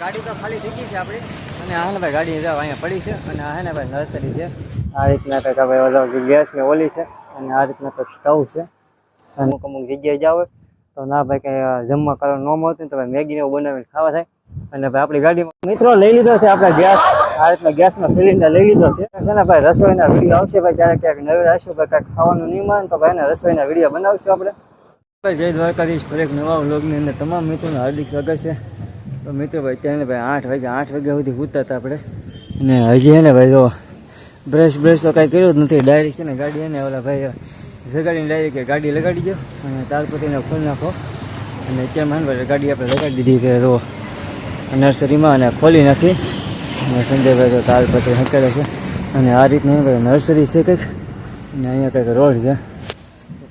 ગાડી તો ખાલી થઈ છે આપણી. અને હા ભાઈ ગાડી જાવ અહીંયા પડી છે. અને હા ને ભાઈ નર્સરી છે. આ રીતના કંઈક ભાઈ ઓલો ગેસ ને ઓલી છે. અને આ રીતના કંઈક સ્ટવ છે. અમુક અમુક જગ્યાએ જાવ તો ના ભાઈ કંઈ જમવા કરવાનું ન મળતું તો ભાઈ મેગીને એવું બનાવીને ખાવા થાય. અને ભાઈ આપણી ગાડીમાં મિત્રો લઈ લીધો છે આપણે ગેસ. આ રીતના ગેસનો સિલિન્ડર લઈ લીધો છે. ને ભાઈ રસોઈના વીડિયો આવશે ભાઈ ક્યારેક ક્યાંક નવી આવીશું ભાઈ કાંઈક ખાવાનું નહીં મળે તો ભાઈ રસોઈના વીડિયો બનાવશું આપણે. ભાઈ જય દ્વારકાધીશ. એક નવા વ્લોગની અંદર તમામ મિત્રોને હાર્દિક સ્વાગત છે. તો મિત્રો ભાઈ, અત્યારે ભાઈ આઠ વાગ્યા આઠ વાગ્યા સુધી પૂછતા હતા આપણે. અને હજી એને ને ભાઈ, જો બ્રશ બ્રશ તો કાંઈ કર્યું જ નથી. ડાયરેક્ટ છે ને ગાડી એને ઓલા ભાઈ જગાડીને ડાયરેક્ટ ગાડી લગાડી દો અને તારપતિને ખોલી નાખો. અને ત્યાં માન ગાડી આપણે લગાડી દીધી છે તો નર્સરીમાં અને ખોલી નાખી. અને સંજયભાઈ તો તારપતિ હકેલે છે. અને આ રીતની નર્સરી છે કંઈક. અને અહીંયા કંઈક રોડ છે.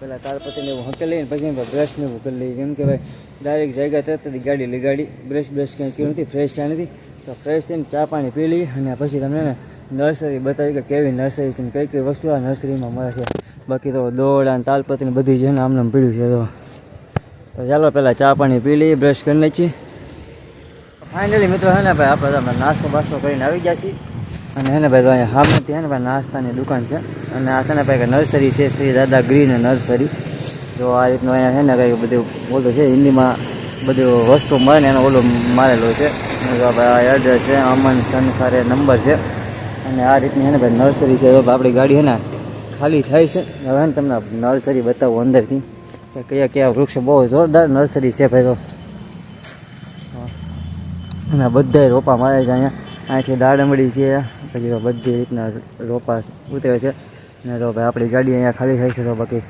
પેલા તારપતિને એવું હકેલ લઈને પછી બ્રશ ને એવું કરી લઈએ. કેમ કે ભાઈ ડાયરેક્ટ જગ્યા તરત ગાડી લગાડી બ્રશ બ્રશ કંઈ કર્યું નથી ફ્રેશ થયા નથી. તો ફ્રેશ થઈને ચા પાણી પી લઈએ અને પછી તમને નર્સરી બતાવી કે કેવી નર્સરી છે કઈ કઈ વસ્તુ આ નર્સરીમાં મળે છે. બાકી તો દોડ અને તાલપતિ ને બધી છે ને આમને આમ પીડ્યું છે તો. તો ચાલો પહેલાં ચા પાણી પી લઈએ બ્રશ કરી નાખીએ. ફાઇનલી મિત્રો છે ને ભાઈ, આપણે તમે નાસ્તો બાસ્તો કરીને આવી ગયા છીએ. અને એને ભાઈ, તો અહીંયા હામે ત્યાં ને ભાઈ નાસ્તાની દુકાન છે. અને આ છે ને ભાઈ નર્સરી છે, શ્રી દાદા ગ્રીન નર્સરી. જો આ રીતનું અહીંયા છે ને કંઈક બધું ઓલું છે, હિન્દીમાં બધું વસ્તુ મળે ને એનો ઓલો મારેલો છે. ભાઈ એડ્રેસ છે, અમન સનખારે નંબર છે. અને આ રીતની છે ને ભાઈ, નર્સરી છે. તો આપણી ગાડી છે ને ખાલી થાય છે. હવે ને તમને નર્સરી બતાવું અંદરથી. તો કયા કયા વૃક્ષો બહુ જોરદાર નર્સરી છે ભાઈ, તો. અને બધા રોપા મારે છે અહીંયા. અહીંથી દાડમડી છે. પછી તો બધી રીતના રોપા ઉતરે છે. અને તો ભાઈ આપણી ગાડી અહીંયા ખાલી થાય છે તો બાકી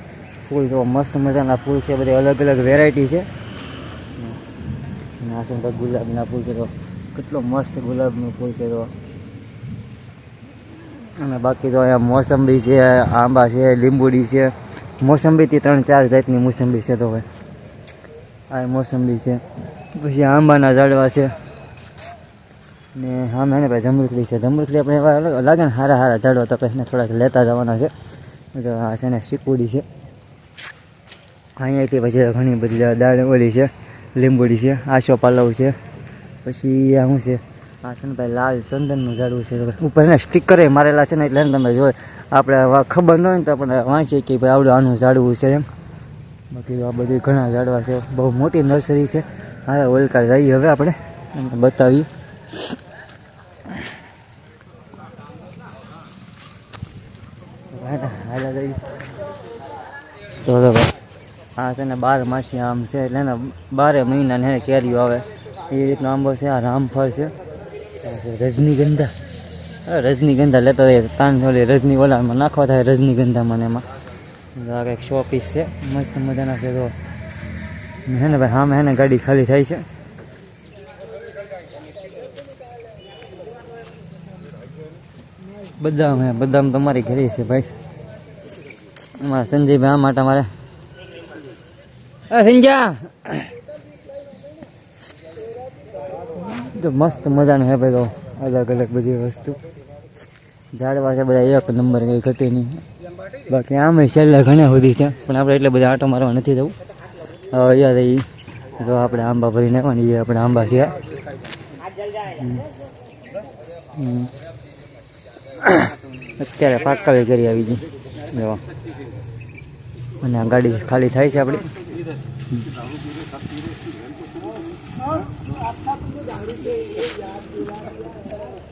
ફૂલ તો મસ્ત મજાના ફૂલ છે, બધી અલગ અલગ વેરાયટી છે. અને આ છે ને ગુલાબના ફૂલ છે તો કેટલો મસ્ત ગુલાબનું ફૂલ છે તો. અને બાકી તો અહીંયા મોસંબી છે, આંબા છે, લીંબુડી છે. મોસંબીથી ત્રણ ચાર જાતની મોસંબી છે તો ભાઈ. આ મોસંબી છે. પછી આંબાના ઝાડવા છે. ને હા મેં ભાઈ જમરૂખડી છે. જમરૂખડી આપણે એવા લાગે ને સારા સારા ઝાડો તો એને થોડાક લેતા જવાના છે. આ છે ને શીકુડી છે. અહીંયાથી પછી ઘણી બધી દાળ છે લીંબુડી છે, આશો પાલવ છે. પછી આ શું છે? આ છે ને ભાઈ લાલ ચંદનનું ઝાડવું છે. ઉપર એને સ્ટીકરે મારેલા છે ને એટલે તમે જોઈ આપણે ખબર ન હોય ને તો આપણે વાંચીએ કે ભાઈ આવડું આનું ઝાડવું છે એમ. બાકી આ બધું ઘણા ઝાડવા છે. બહુ મોટી નર્સરી છે. હા ઓલકા જઈએ હવે આપણે. બતાવીએ હાલા જઈએ તો ભાઈ, આ છે ને બાર માસી આમ છે, એટલે ને બારે મહિના ને કેરીઓ આવે. એ રીતનો આંબો છે, આ રામફળ છે. રજનીગંધા. રજનીગંધા લેતા હોય કાન ઓલી રજની ઓલામાં નાખવા થાય રજનીગંધામાં એમાં. આ કંઈક શો પીસ છે, મસ્ત મજાના છે તો. હે ને ભાઈ હા હે ને ગાડી ખાલી થાય છે. બદામ હે બદામ તમારી ઘરે છે ભાઈ. અમારા સંજયભાઈ આ માટે મારે. અ સંજા તો મસ્ત મજાનું હે ભાઈ તો અલગ અલગ બધી વસ્તુ. ઝાડવા છે બધા, એક નંબર કંઈ ઘટી નહીં. બાકી આમ છેલ્લે ઘણા સુધી છે, પણ આપણે એટલે બધા આટો મારવા નથી જવું. હવે યાદ એ જો આપણે આંબા ભરીને આવવાની એ આપણે આંબા છે. હમ. હમ. અત્યારે પાકાવી કરી આવી ગઈ. જો. અને આ ગાડી ખાલી થાય છે આપણી.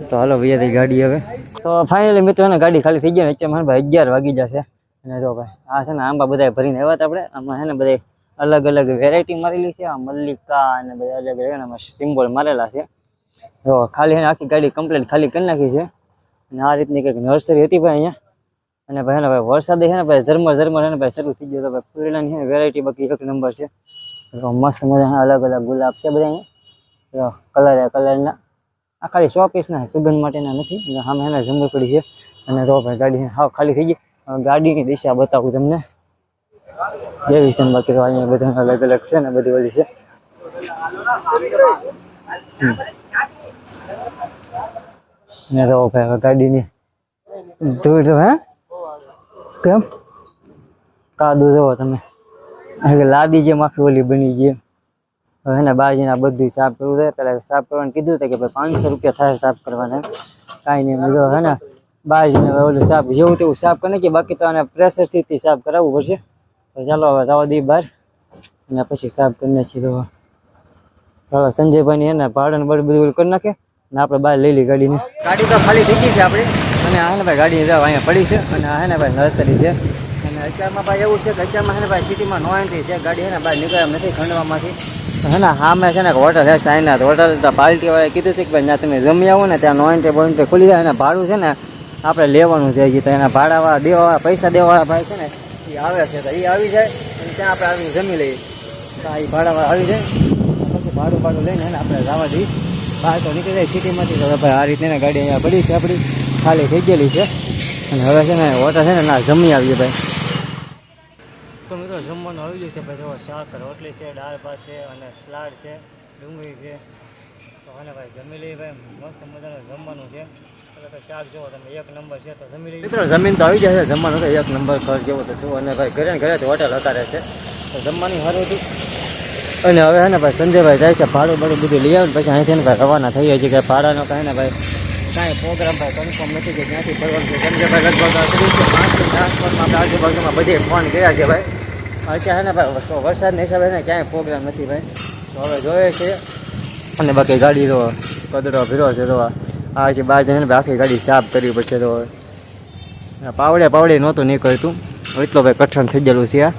તો હાલો ભૈયા ગાડી હવે. તો ફાઇનલી મિત્રોને ગાડી ખાલી થઈ ગઈ ને ભાઈ અગિયાર વાગી જશે. અને જો ભાઈ, આ છે ને આંબા બધા ભરીને આવ્યા હતા આપણે. આમાં છે ને બધા અલગ અલગ વેરાયટી મારેલી છે. આ મલ્લિકા અને બધા અલગ અલગ સિમ્બોલ મારેલા છે. જો, ખાલી આખી ગાડી કમ્પ્લીટ ખાલી કરી નાખી છે. અને આ રીતની કંઈક નર્સરી હતી ભાઈ અહીંયા. અને ભાઈ ભાઈ વરસાદ છે ને ભાઈ ઝરમર ઝરમર છે ને ભાઈ શરૂ થઈ ગયો તો ભાઈ ફૂલડાની વેરાયટી બાકી એક નંબર છે. મસ્ત મજાના અલગ અલગ ગુલાબ છે બધા અહીંયા. કલર કલરના આ ખાલી સો પીસના સુગંધ માટેના નથી. સામે એના પડી છે. અને જો ભાઈ ગાડી હાવ ખાલી થઈ ગઈ. ગાડીની દિશા બતાવું તમને. જે વિશે બાકી તો અહીંયા બધા અલગ અલગ છે ને બધી ઓલી છે. ને તો ભાઈ હવે ગાડીની ધૂળ હે કેમ કાદુ જોવો તમે આ કે લાદી જેમ આખી ઓલી બની ગઈ હવે એને બાજીને આ બધું સાફ કરવું છે પહેલાં સાફ કરવાનું કીધું હતું કે ભાઈ પાંચસો રૂપિયા થાય સાફ કરવાના કાંઈ નહીં મેં કીધું હે ને બાજીને હવે ઓલું સાફ જેવું તેવું સાફ કરી કે બાકી તો આને પ્રેશરથી જ સાફ કરાવવું પડશે તો ચાલો હવે જવા દઈએ બહાર અને પછી સાફ કરી નાખીએ તો હવે સંજયભાઈની એને ભાડે બધું બધું કરી નાખે ને આપણે બહાર લઈ લઈ ગાડીને. ગાડી તો ખાલી થઈ છે આપણી. અને ને ભાઈ ગાડી અહીંયા પડી છે અને ને ભાઈ નર્સરી છે. અને અત્યારમાં ભાઈ એવું છે કે અત્યારમાં હે ભાઈ સિટીમાં નો એન્ટ્રી છે. ગાડી હે ને બહાર નીકળ્યા નથી ખંડવામાંથી. હા હે ને મેં છે ને હોટલ છે, સાઈનાથ હોટલ. તો પાર્ટીવાળાએ કીધું છે કે ભાઈ ત્યાં તમે જમી આવો ને ત્યાં નો એન્ટ્રી બોન્ટ્રી ખુલી જાય. અને ભાડું છે ને આપણે લેવાનું છે હજી તો. એના ભાડાવાળા દેવાવાળા, પૈસા દેવાવાળા ભાઈ છે ને, એ આવે છે તો એ આવી જાય અને ત્યાં આપણે આવીને જમી લઈએ. તો એ ભાડાવાળા આવી જાય. પછી ભાડું ભાડું લઈને એને આપણે જવા દઈએ બહાર તો નીકળી જાય સિટીમાંથી તો ભાઈ આ રીતે ગાડી અહીંયા પડી છે આપણી. ખાલી થઈ ગયેલી છે. અને હવે છે ને હોટલ છે ને ના જમી આવીએ ભાઈ. તો મિત્રો જમવાનું આવી ગયું છે ભાઈ. જો શાક રોટલી છે દાળ ભાત છે અને સલાડ છે ડુંગળી છે. તો અને ભાઈ જમી લઈએ ભાઈ. મસ્ત મજાનું જમવાનું છે. એટલે તો શાક જુઓ તમે એક નંબર છે તો જમી લઈએ. મિત્રો જમીન તો આવી જાય છે. જમવાનું તો એક નંબર ઘર જેવો તો છું અને ભાઈ ઘરે ઘરે હોટલ હકારે છે. તો જમવાની સારું હતું. અને હવે હે ને ભાઈ સંજયભાઈ જાય છે, ભાડું ભાડું બધું લઈ આવે ને પછી અહીંથી ભાઈ રવાના થઈ જાય છે કે ભાડાનો કાંઈ ને ભાઈ કાંઈ પ્રોગ્રામ ભાઈ કન્ફર્મ નથી કે ક્યાંથી ફરવાનું છે. સંજયભાઈ લગભગ આજુબાજુમાં બધે ફોન કર્યા છે ભાઈ. અત્યારે ને ભાઈ વરસાદના હિસાબે ને ક્યાંય પ્રોગ્રામ નથી ભાઈ. તો હવે જોઈએ છે. અને બાકી ગાડી તો કદડો ભીરો છે તો આ છે બાર જઈને આખી ગાડી સાફ કરવી પડશે તો પાવડે પાવડે નહોતું નીકળતું. એટલો ભાઈ કઠણ થઈ ગયેલું છે આ.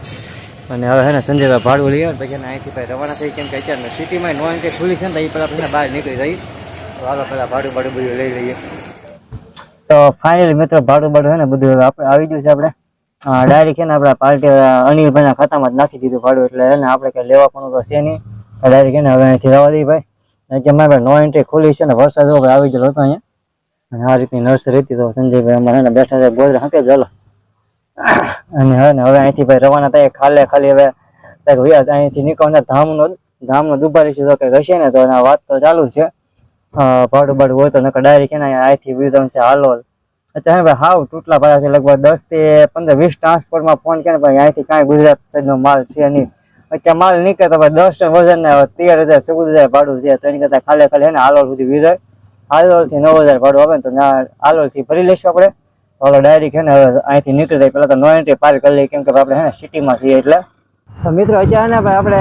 અને હવે હે ને સંજયભાઈ ભાડું લઈ આવે પછી અહીંથી ભાઈ રવાના થઈ કેમ કે અત્યારે સિટીમાં નો એન્ટ્રી ખુલી છે ને એ પહેલાં પછી બહાર નીકળી જઈ તો હાલો પહેલાં ભાડું ભાડું બધું લઈ લઈએ. તો ફાઇનલી મિત્રો ભાડું ભાડું છે ને બધું આપણે આવી ગયું છે આપણે ડાયરેક્ટ છે ને આપણા પાર્ટી અનિલભાઈના ખાતામાં જ નાખી દીધું ભાડું એટલે એને આપણે કંઈ લેવા પણ તો છે નહીં. ડાયરેક્ટ છે ને હવે અહીંથી રવા દઈએ ભાઈ. કે મારે નો એન્ટ્રી ખુલી છે ને વરસાદ આવી ગયેલો હતો અહીંયા. અને આ રીતની નર્સરી હતી તો સંજયભાઈ અમારે એને બેઠા છે ગોદરા હાંકે ચાલો અને હવે અહીંથી ભાઈ રવાના થાય, ખાલે ખાલી હવે અહીંથી નીકળને ધામનો ધામનો દુબારી છે તો કંઈક હશે ને, તો વાત તો ચાલુ છે. ભાડું ભાડું હોય તો નકર ડાયરેક્ટ એને અહીંથી વિધમ છે હાલોલ અત્યારે ભાઈ હાવ તૂટલા પડ્યા છે, લગભગ દસથી પંદર, વીસ ટ્રાન્સપોર્ટમાં ફોન કરે ભાઈ અહીંથી કાંઈ ગુજરાત સાઈડનો માલ છે નહીં. અત્યારે માલ નીકળે તો ભાઈ દસ ટન વજન ને તેર હજાર, ચૌદ હજાર ભાડું છે, તો એની કરતાં ખાલે ખાલી એને હાલોલ સુધી વિધાય હાલોલથી નવ હજાર ભાડું આવે ને તો હાલોલથી ભરી લઈશું આપણે. ઓલો ડાયરી છે ને હવે અહીંથી નીકળી જાય. પહેલાં તો નો એન્ટ્રી પાર કરી લઈએ, કેમ કે આપણે હે સિટીમાં છીએ એટલે. તો મિત્રો, અત્યારે ને ભાઈ આપણે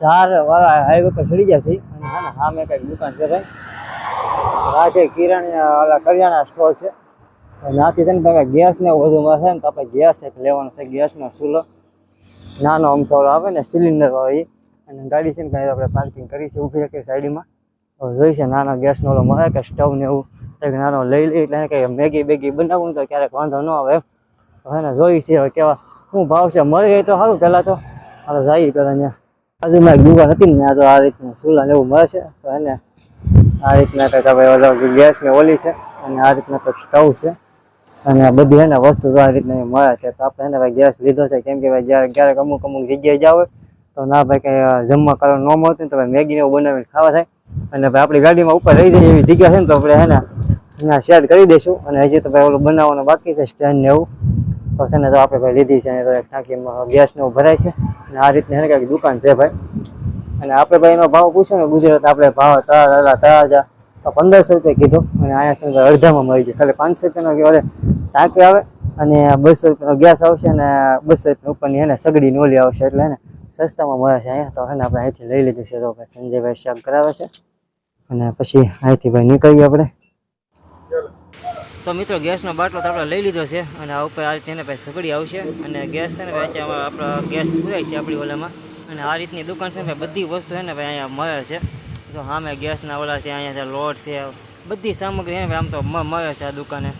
ધાર વાળા હાઈવે પર ચડી ગયા છીએ. અને હા ને સામે કંઈક દુકાન છે ભાઈ. રાજે કિરાણા ઓલા કરિયાણા સ્ટોલ છે. અને આથી છે ને તમે ગેસ ને બધું મળશે ને, તો આપણે ગેસ એક લેવાનો છે ગેસનો ચૂલો. નાનો ઓલો આવે ને સિલિન્ડર વાળો અને ગાડી છે ને કાંઈ આપણે પાર્કિંગ કરી છે, ઊભી રાખીએ સાઈડમાં. હવે જોઈ છે નાનો ગેસનો ઓલો મળે કે સ્ટવ ને એવું. કંઈક નાનો લઈ લઈ એટલે કંઈ મેગી, બેગી બનાવવું તો ક્યારેક વાંધો ન આવે તો એને જોઈ છે, હવે કેવા, શું ભાવ છે, મળી ગઈ તો સારું પહેલાં તો. હાલો, જઈએ પહેલાં ત્યાં બાજુમાં એક દુકાન હતી ને, ત્યાં તો આ રીતના ચૂલા એવું મળે છે. તો એને આ રીતના કંઈક આપણે ગેસ ને ઓલી છે, અને આ રીતના કંઈક સ્ટવ છે. અને આ બધી એને વસ્તુ તો આ રીતના મળે છે. તો આપણે એને ભાઈ ગેસ લીધો છે, કેમ કે ભાઈ જ્યારે ક્યારેક અમુક અમુક જગ્યાએ જાવ તો ના ભાઈ કંઈ જમવા કરવાનું ન મળતું તો ભાઈ મેગીને એવું બનાવીને ખાવા થાય. અને ભાઈ આપણી ગાડીમાં ઉપર રહી જાય એવી જગ્યા છે ને, તો આપણે હે ને શેર કરી દઈશું અને હજી તો ભાઈ ઓલું બનાવવાનું બાકી છે સ્ટેન્ડ ને એવું. તો છે ને તો આપણે ભાઈ લીધી છે તો એક ટાંકીમાં ગેસ ને ભરાય છે. અને આ રીતની એને કાંઈક દુકાન છે ભાઈ. અને આપણે ભાઈ એનો ભાવ પૂછ્યો ને, ગુજરાત આપણે ભાવ તળા તાજા તો પંદરસો રૂપિયા કીધું. અને અહીંયા છે અડધામાં મળી જાય. ખાલી પાંચસો રૂપિયાનો કે ટાંકી આવે, અને બસો રૂપિયાનો ગેસ આવશે, અને બસો રૂપિયા ઉપરની એને સગડી નોલી આવશે. એટલે એને સસ્તામાં મળે છે અહીંયા. તો ને આપણે અહીંથી લઈ લીધું છે, તો ભાઈ સંજયભાઈ શાક કરાવે છે. અને પછી અહીંથી ભાઈ નીકળીએ આપણે. તો મિત્રો, ગેસનો બાટલો તો આપણે લઈ લીધો છે અને આ ઉપર આ રીતે એને ભાઈ સગડી આવશે અને ગેસ છે ને ભાઈ આપણો ગેસ પૂરાય છે આપણી ઓલામાં. અને આ રીતની દુકાન છે ને ભાઈ, બધી વસ્તુ છે ને ભાઈ, અહીંયા મળે છે. જો સામે ગેસના ઓલા છે, અહીંયા છે, લોટ છે, બધી સામગ્રી ભાઈ, આમ તો મળે છે આ દુકાને.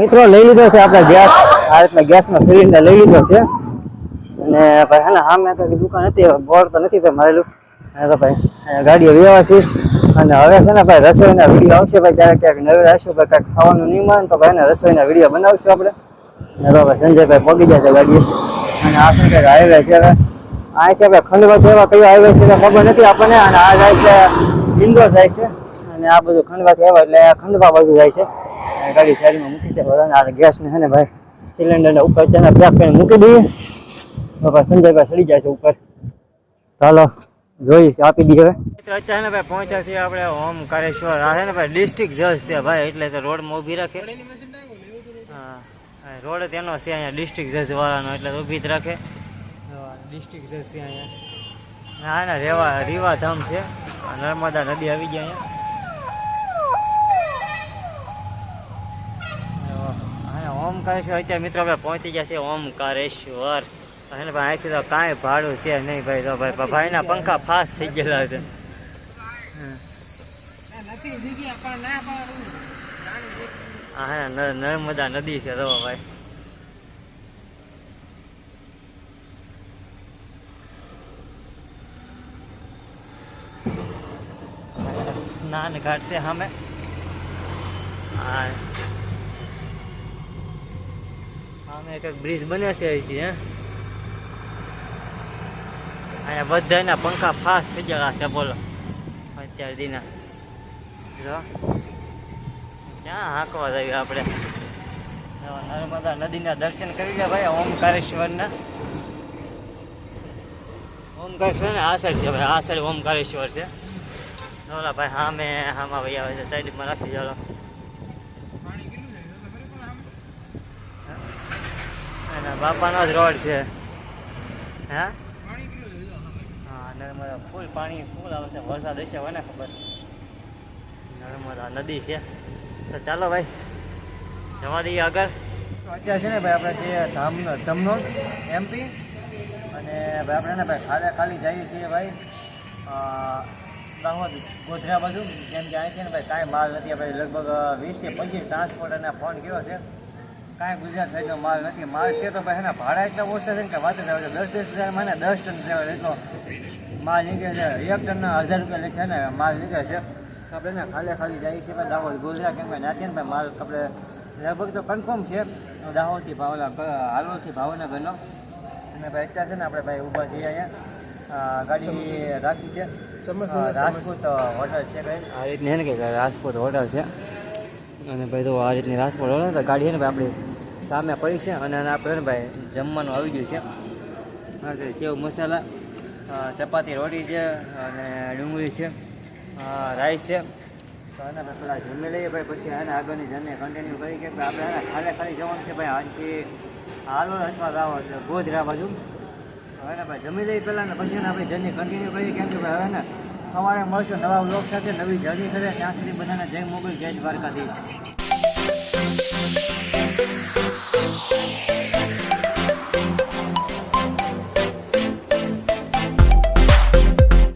મિત્રો, લઈ લીધો છે આપણે ગેસ. આ રીતના ગેસનો સિલિન્ડર લઈ લીધો છે. અને ભાઈ, હે ને, સામે તો દુકાન હતી બોર્ડ તો નથી ભાઈ મારેલું. અને તો ભાઈ ગાડીઓ વ્યવસ્થિત અને હવે છે ને ભાઈ રસોઈના વીડિયો આવશે ભાઈ ત્યારે ક્યાંક નવી રાખશું ભાઈ કાંઈક ખાવાનું નહીં મળે તો ભાઈ ને રસોઈના વીડિયો બનાવશું આપણે. ને તો ભાઈ સંજયભાઈ પગી છે ગાડીએ. અને આ શું કંઈક હાઈવે છે હવે? અહીંથી આપણે ખંડવા એવા કયો હાઈવે છે ખબર નથી આપણને. અને આ જાય છે ઇન્દોર જાય છે. અને આ બધું ખંડવાથી આવ્યા એટલે આ ખંડવા બાજુ જાય છે. ગાડી સાઈડમાં મૂકી છે બધાને. આ ગેસને છે ને ભાઈ સિલિન્ડરને ઉપર તેને પેક કરીને મૂકી દઈએ. બાપા સંજયભાઈ ચડી જાય છે ઉપર. ચાલો જોઈ છે, આપી દઈએ હવે. મિત્રો, અત્યારે ને ભાઈ પહોંચ્યા છીએ આપણે ઓમકારેશ્વર આ છે ને ભાઈ ડિસ્ટ્રિક્ટ જજ છે ભાઈ, એટલે તો રોડમાં ઊભી રાખે. હા આ રોડ તેનો છે અહીંયા, ડિસ્ટ્રિક્ટ જજ વાળાનો, એટલે તો ઊભી જ રાખે. ડિસ્ટ્રિક્ટ જજ છે અહીંયા. ના ના રેવા રીવા ધામ છે. આ નર્મદા નદી આવી ગયા અહીંયા. અને ઓમકારેશ્વર, અત્યારે મિત્રો આપણે પહોંચી ગયા છે ઓમકારેશ્વર. અને ભાઈ અહીંથી તો કાંઈ ભાડું છે નહીં ભાઈ, તો ભાઈ ભાઈના પંખા ફાસ્ટ થઈ ગયેલા છે. હા. નર્મદા નદી છે તો ભાઈ. સ્નાન ઘાટ છે સામે. હા. સામે એક બ્રિજ બને છે અહીંથી, હે. અહીંયા બધાના પંખા ફાસ્ટ થઈ ગયા છે, બોલો. અત્યાર દીના. જો. ક્યાં હાંકવા જઈએ આપણે? નર્મદા નદીના દર્શન કરી લે ભાઈ, ઓમકારેશ્વરના. ઓમકારેશ્વર ને આ સાઈડ છે ભાઈ આ સાઈડ ઓમકારેશ્વર છે. ઓલા ભાઈ હા મેં હામાં ભાઈ આવે છે, સાઈડમાં રાખી ચાલો બાપાનો જ રોડ છે. હા? ફૂલ પાણી, ફૂલ આવે છે, વરસાદ હશે, હોય ને ખબર. નર્મદા નદી છે. તો ચાલો ભાઈ, જવા દઈએ આગળ. અત્યારે છે ને ભાઈ આપણે છીએ ધામનો ધમનોદ એમપી અને ભાઈ આપણે ને ભાઈ ખાલે ખાલી જઈએ છીએ ભાઈ દાહોદ, ગોધરા બાજુ. કેમ કે અહીંથી ને ભાઈ કાંઈ માલ નથી. આપણે લગભગ વીસથી પચીસ ટ્રાન્સપોર્ટ અને ફોન કર્યો છે. કાંઈ ગુજરાત સાઈડનો માલ નથી. માલ છે તો ભાઈ એના ભાડા એટલા ઓછા છે ને કે વાત જ આવે છે દસ દસ હજાર ને દસ ટન છે એટલો માલ નીકળે છે. એક ટનના હજાર રૂપિયા લખે ને માલ નીકળે છે. તો આપણે ને ખાલી ખાલી જઈએ છીએ ભાઈ દાહોદ ગુજરાત કેમ કે નાખીએ ને ભાઈ માલ આપણે લગભગ તો કન્ફર્મ છે. દાહોદથી ભાવના હાલોલથી ભાવનગરનો. અને ભાઈ એટલા છે ને આપણે ભાઈ ઊભા છીએ અહીંયા. ગાડી રાખી છે. રાજપૂત હોટલ છે ભાઈ. આ રીતની છે ને કે રાજપૂત હોટલ છે. અને ભાઈ તો આ રીતની રાજકોટ હોટલ તો ગાડી છે ને ભાઈ આપણી સામે પડી છે અને આપણે જમવાનું આવી ગયું છે. હા છે સેવ મસાલા ચપાતી રોટી છે અને ડુંગળી છે રાઈસ છે. તો આને ભાઈ પેલા જમી લઈએ ભાઈ, પછી આને આગળની જર્ની કન્ટિન્યુ કરી કે આપણે આને ખાલે ખાલી જવાનું છે ભાઈ આજથી હાલો અથવા રાવો એટલે ગોધરા બાજુ. હવે ભાઈ જમી લઈએ પહેલાં ને પછી આપણે જર્ની કન્ટિન્યુ કરીએ, કેમ કે ભાઈ હવે ને અમારે મળશું નવા બ્લોગ સાથે, નવી જર્ની કરે ત્યાં સુધી બધાને જય મોગલ, જય દ્વારકાધીશ. Thank you.